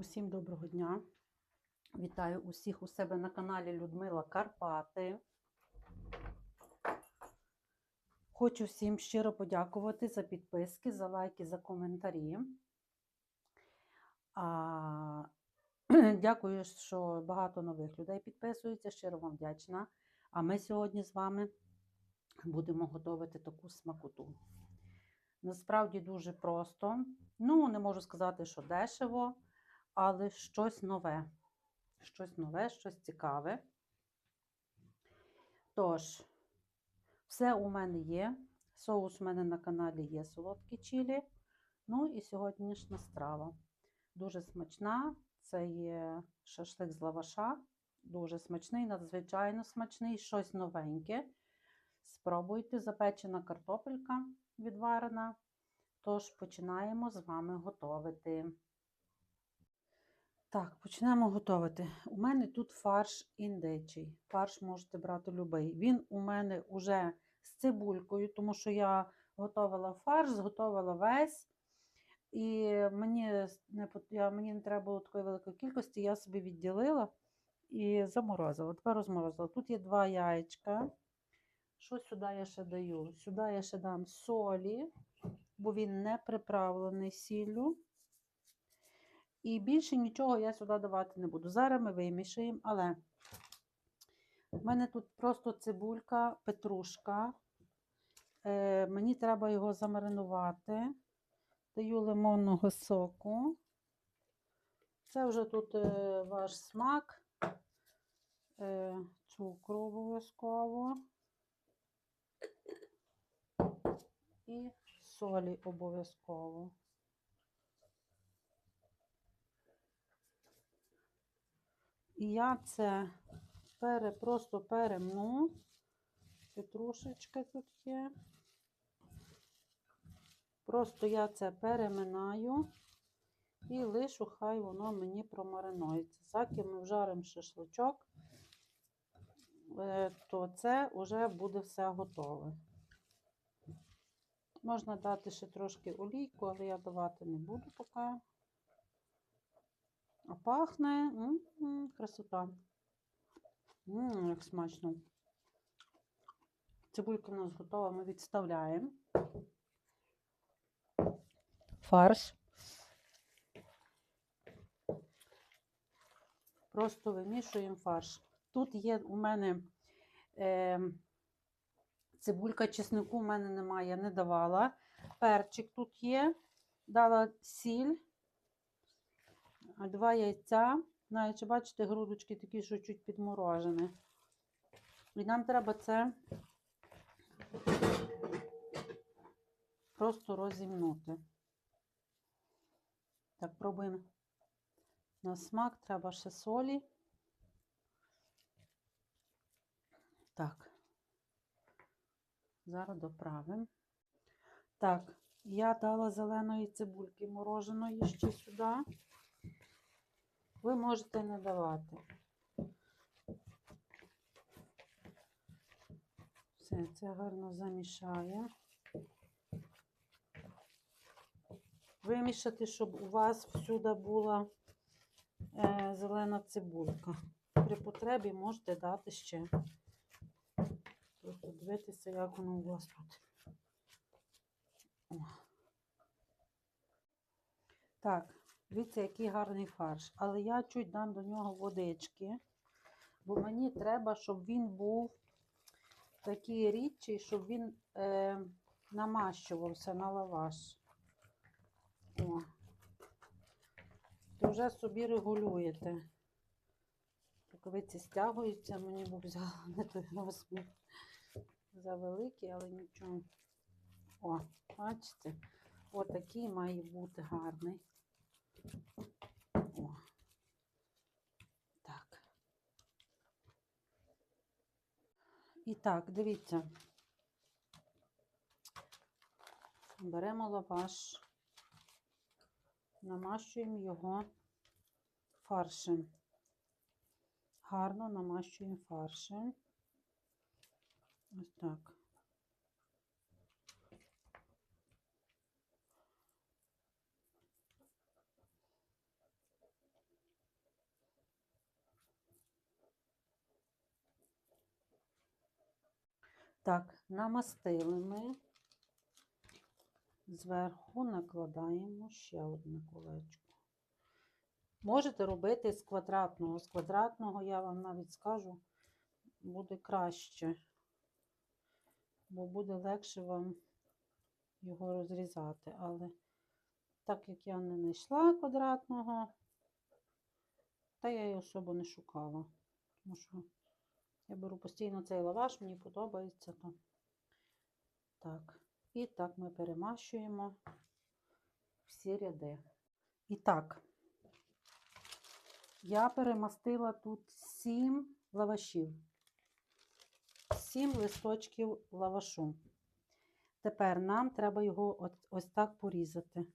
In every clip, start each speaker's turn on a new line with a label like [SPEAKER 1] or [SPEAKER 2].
[SPEAKER 1] Усім доброго дня. Вітаю усіх у себе на каналі Людмила Карпати. Хочу всім щиро подякувати за підписки, за лайки, за коментарі. А, дякую, що багато нових людей підписуються. Щиро вам вдячна. А ми сьогодні з вами будемо готувати таку смакоту. Насправді дуже просто. Ну, не можу сказати, що дешево, але щось нове. Щось нове, щось цікаве. Тож, все у мене є. Соус у мене на каналі є солодкі чилі. Ну і сьогоднішня страва. Дуже смачна. Це є шашлик з лаваша. Дуже смачний, надзвичайно смачний, щось новеньке. Спробуйте запечена картопелька відварена. Тож починаємо з вами готувати. Так, почнемо готувати. У мене тут фарш індичий. Фарш можете брати любий. Він у мене вже з цибулькою, тому що я готувала фарш, зготовила весь. І мені не, я, мені не треба було такої великої кількості, я собі відділила і заморозила. Тепер розморозила. Тут є два яєчка. Що сюди я ще даю? Сюди я ще дам солі, бо він не приправлений сіллю. І більше нічого я сюди давати не буду. Зараз ми вимішаємо, але в мене тут просто цибулька, петрушка. Е, мені треба його замаринувати. Даю лимонного соку. Це вже тут е, ваш смак, е, цукру обов'язково. І солі обов'язково. І я це пере, просто перемну. Петрушечка тут є. Просто я це переминаю і лишу, хай воно мені промаринується. Заки ми вжаримо шашличок, е, то це вже буде все готове. Можна дати ще трошки олійку, але я давати не буду поки. А пахне м-м, красота. М, як смачно. Цибулька у нас готова, ми відставляємо. Фарш. Просто вимішуємо фарш. Тут є у мене е, цибулька чеснику у мене немає, не давала. Перчик тут є, дала сіль, два яйця. Навіть, бачите, грудочки такі, що чуть підморожені. І нам треба це просто розімнути. Так, пробуємо на смак, треба ще солі. Так, зараз доправимо. Так, я дала зеленої цибульки мороженої ще сюди. Ви можете не давати. Все, це гарно замішає. Вимішати, щоб у вас всюди була е, зелена цибулька. При потребі можете дати ще. Просто дивитися, як воно у вас тут. О. Так, дивіться, який гарний фарш. Але я чуть дам до нього водички, бо мені треба, щоб він був такий рідчий, щоб він е, намащувався на лаваш. О. То вже собі регулюєте. Рукавиці стягуються, мені б взяла не той розмір. Завеликий, але нічого. О, бачите? Отакий має бути гарний. О. Так. І так, дивіться. Беремо лаваш, намащуємо його фаршем. Гарно намащуємо фаршем. Ось так. Так, намастили ми. Зверху накладаємо ще одне колечко. Можете робити з квадратного. З квадратного, я вам навіть скажу, буде краще, бо буде легше вам його розрізати. Але так як я не знайшла квадратного, та я й особо не шукала. Тому що я беру постійно цей лаваш, мені подобається. То. Так, і так ми перемащуємо всі ряди. І так, я перемастила тут 7 лавашів, 7 листочків лавашу. Тепер нам треба його ось так порізати.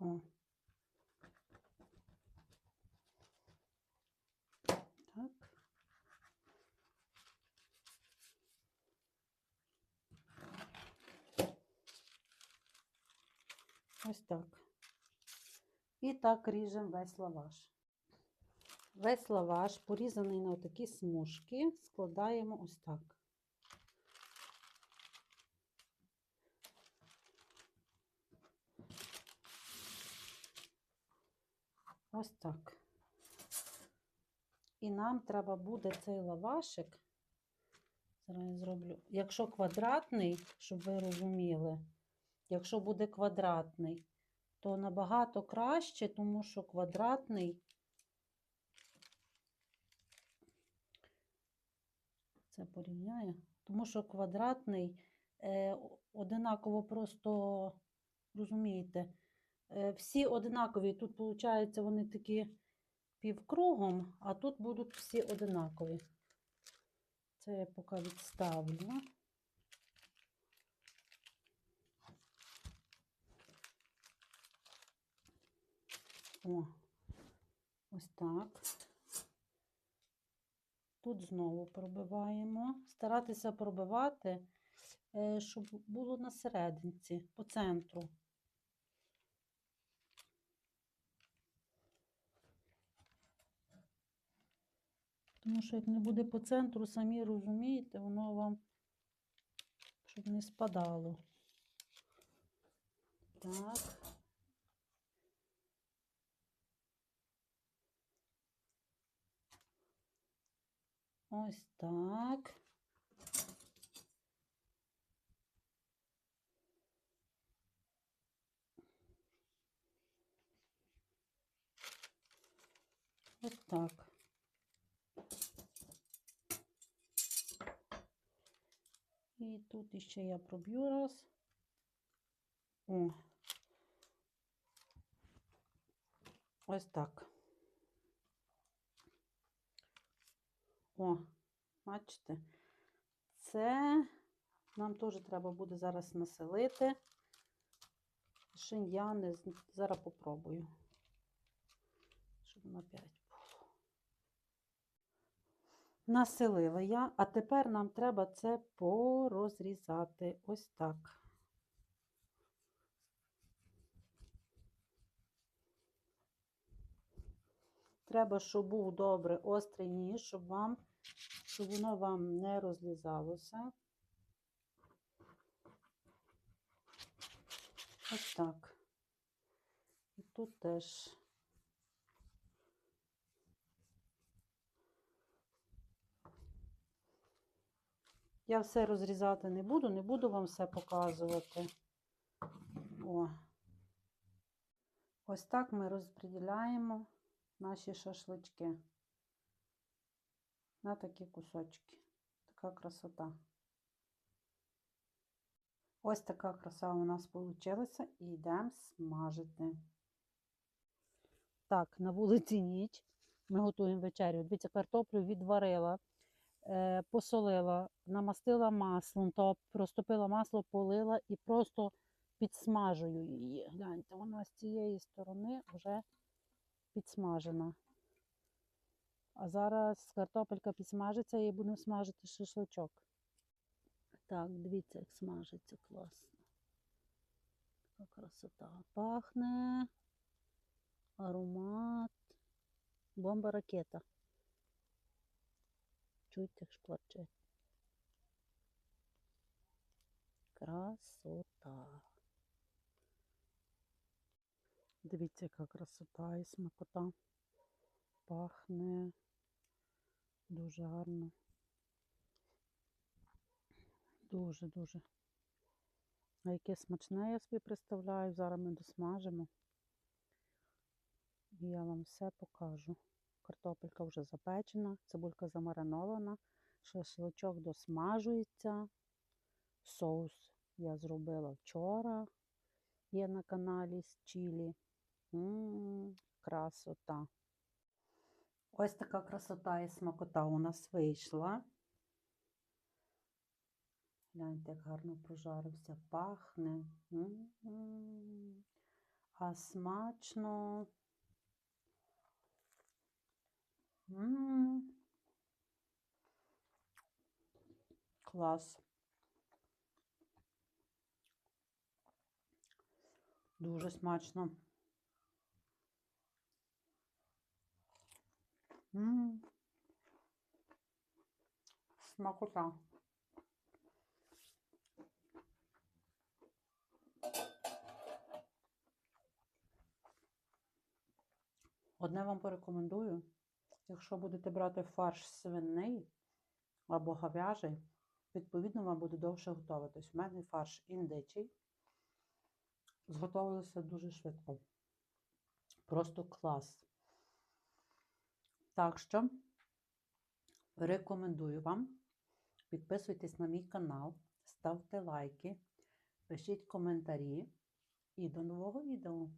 [SPEAKER 1] О. Так. Ось так. І так ріжемо весь лаваш. Весь лаваш, порізаний на такі смужки, складаємо ось так. Ось так. І нам треба буде цей лавашик. Зараз я зроблю. Якщо квадратний, щоб ви розуміли, якщо буде квадратний, то набагато краще, тому що квадратний. Це порівняю. Тому що квадратний е, одинаково просто, розумієте, е, всі одинакові. Тут, виходить, вони такі півкругом, а тут будуть всі одинакові. Це я поки відставлю. О, ось так. Тут знову пробиваємо. Старатися пробивати, е, щоб було на серединці, по центру. Тому що як не буде по центру, самі розумієте, воно вам, щоб не спадало. Так. Ось так. Ось так. І тут іще я проб'ю раз. О. Ось так. О, бачите, це нам теж треба буде зараз населити. З- зараз попробую, щоб на 5 було. Населила я, а тепер нам треба це порозрізати. Ось так. Треба, щоб був добре острий ніж, щоб вам, щоб воно вам не розлізалося. Ось так. І тут теж. Я все розрізати не буду, не буду вам все показувати. О. Ось так ми розподіляємо наші шашлички на такі кусочки. Така красота. Ось така краса у нас вийшла і йдемо смажити. Так, на вулиці ніч. Ми готуємо вечерю. Дивіться, картоплю відварила, е, посолила, намастила маслом, то розтопила масло, полила і просто підсмажую її. Гляньте, вона з цієї сторони вже підсмажена. А зараз картопелька підсмажиться і будемо смажити шашличок. Так, дивіться, як смажиться класно. Така красота. Пахне, аромат. Бомба ракета. Чуйте, шкварчить. Красота. Дивіться, яка красота і смакота. Пахне дуже гарно. Дуже-дуже. А яке смачне я собі представляю. Зараз ми досмажимо. І я вам все покажу. Картопелька вже запечена, цибулька замаринована, шашличок досмажується. Соус я зробила вчора. Є на каналі з чилі. М, красота. Ось така красота і смакота у нас вийшла. Гляньте, як гарно прожарився, пахне. А смачно. М. Клас. Дуже смачно. Смакота. Одне вам порекомендую, якщо будете брати фарш свиний або говяжий, відповідно вам буде довше готуватись. У мене фарш індичий. Зготовилося дуже швидко. Просто клас. Так що рекомендую вам. Підписуйтесь на мій канал, ставте лайки, пишіть коментарі і до нового відео.